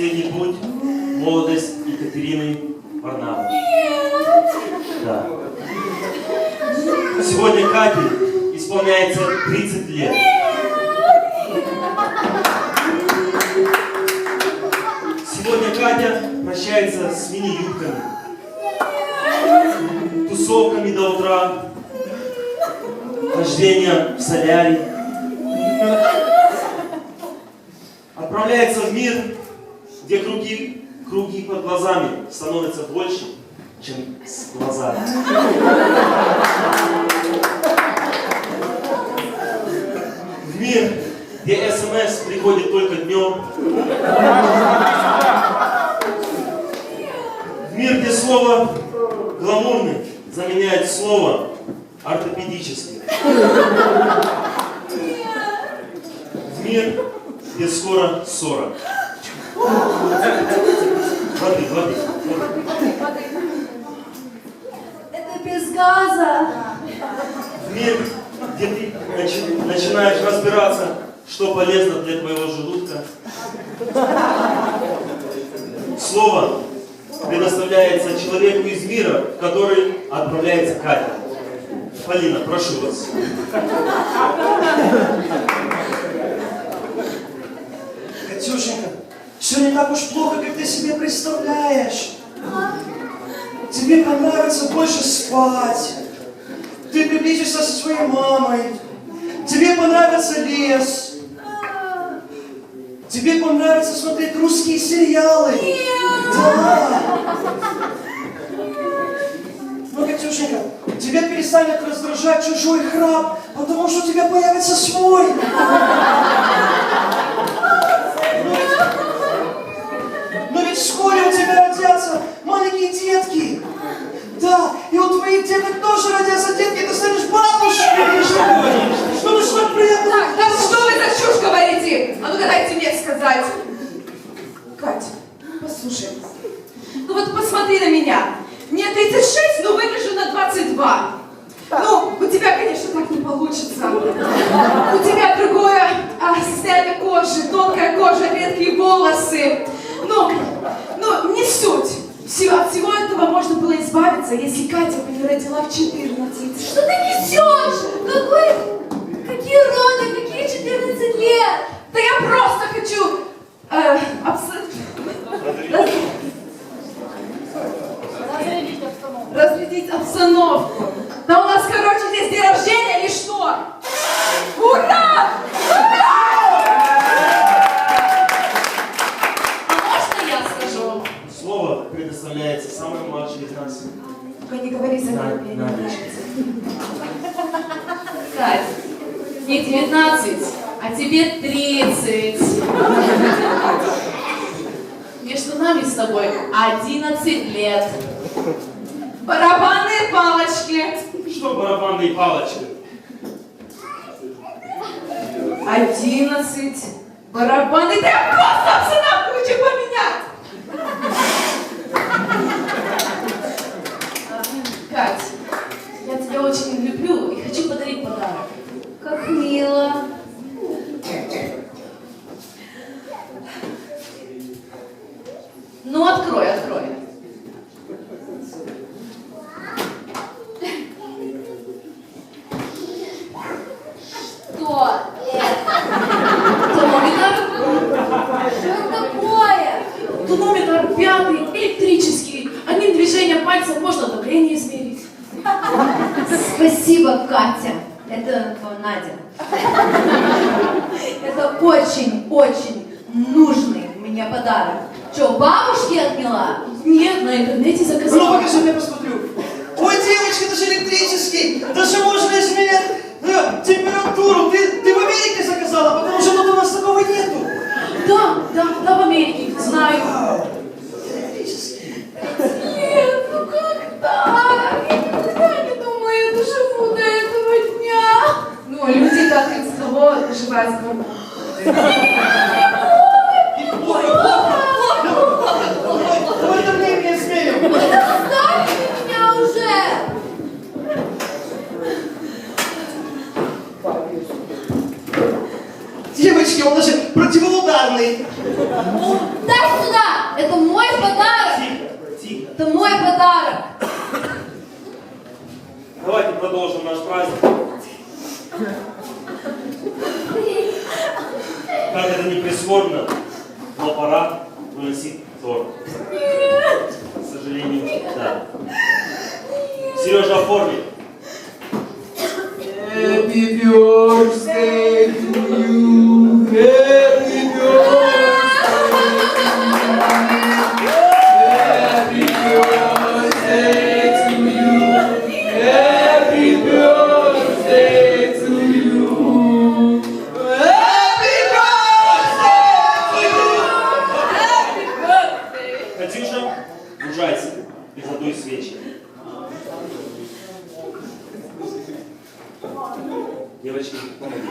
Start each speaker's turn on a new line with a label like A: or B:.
A: последний путь, молодость Екатерины Варнавы. Да. Сегодня Кате исполняется 30 лет. Сегодня Катя прощается с мини-юбками, тусовками до утра, хождением в солярий. Отправляется в мир, где круги, круги под глазами становятся больше, чем с глазами. В мир, где СМС приходит только днем. В мир, где слово гламурный заменяет слово ортопедический. В мир, где скоро ссора. Воды, воды, воды.
B: Это без газа.
A: В мир, где ты начи- начинаешь разбираться, что полезно для твоего желудка. Слово предоставляется человеку из мира, в который отправляется Катя. Полина, прошу вас.
C: Катюшенька, все не так уж плохо, как ты себе представляешь. Тебе понравится больше спать. Ты приблизишься со своей мамой. Тебе понравится лес. Тебе понравится смотреть русские сериалы. Да. Ну, Катюшенька, тебя перестанет раздражать чужой храп, потому что у тебя появится свой.
D: Сказать. Катя, послушай. Ну вот посмотри на меня. Мне 36, но выгляжу на 22. Ну, у тебя, конечно, так не получится. У тебя другое а, состояние кожи, тонкая кожа, редкие волосы. Ну, ну, не суть. Все, от всего этого можно было избавиться, если Катя бы не родила в 14.
B: Что ты несешь? Какой... Какие роды? Какие 14 лет?
D: Да я просто хочу э, абс- раз- разрядить обстановку. Да у нас, короче, здесь день рождения или что? Ура! А можно я скажу?
A: Слово предоставляется самой младшей из нас.
D: Только не говори за меня, мне не нравится. Кать, не 19, а тебе 30. Между нами с тобой 11 лет. Барабанные палочки.
A: Что барабанные палочки?
D: 11. Барабаны. Да я просто обстановку хочу поменять. Кать, я тебя очень люблю и хочу подарить подарок.
B: Как мило.
D: Ну, открой, открой.
B: Что это?
D: Тонометр.
B: Что это такое?
D: Тонометр пятый, электрический. Одним движением пальца можно давление измерить.
B: Спасибо, Катя. Это Надя. Это очень-очень нужный мне подарок. Что, бабушке отняла?
D: Нет, на интернете
C: Ну,
D: заказала.
C: покажи, я посмотрю. Ой, девочка, это же электрический. Даже можно изменять э, температуру. Ты, ты в Америке заказала, потому что тут у нас такого нету.
D: Да, да, да, в Америке, знаю.
C: Вау. Электрический.
D: Нет, ну как так? Я никогда не думала, я доживу до этого дня. Ну, а люди так из того доживают.
B: подарит. Ну,
C: дай сюда! Это мой
B: подарок! Это мой подарок!
A: Давайте продолжим наш праздник. Как это не прискорбно, но пора выносить торт. К сожалению, да. Сережа оформи.
D: Happy birthday!
A: И задуй свечи. Девочки, помогите.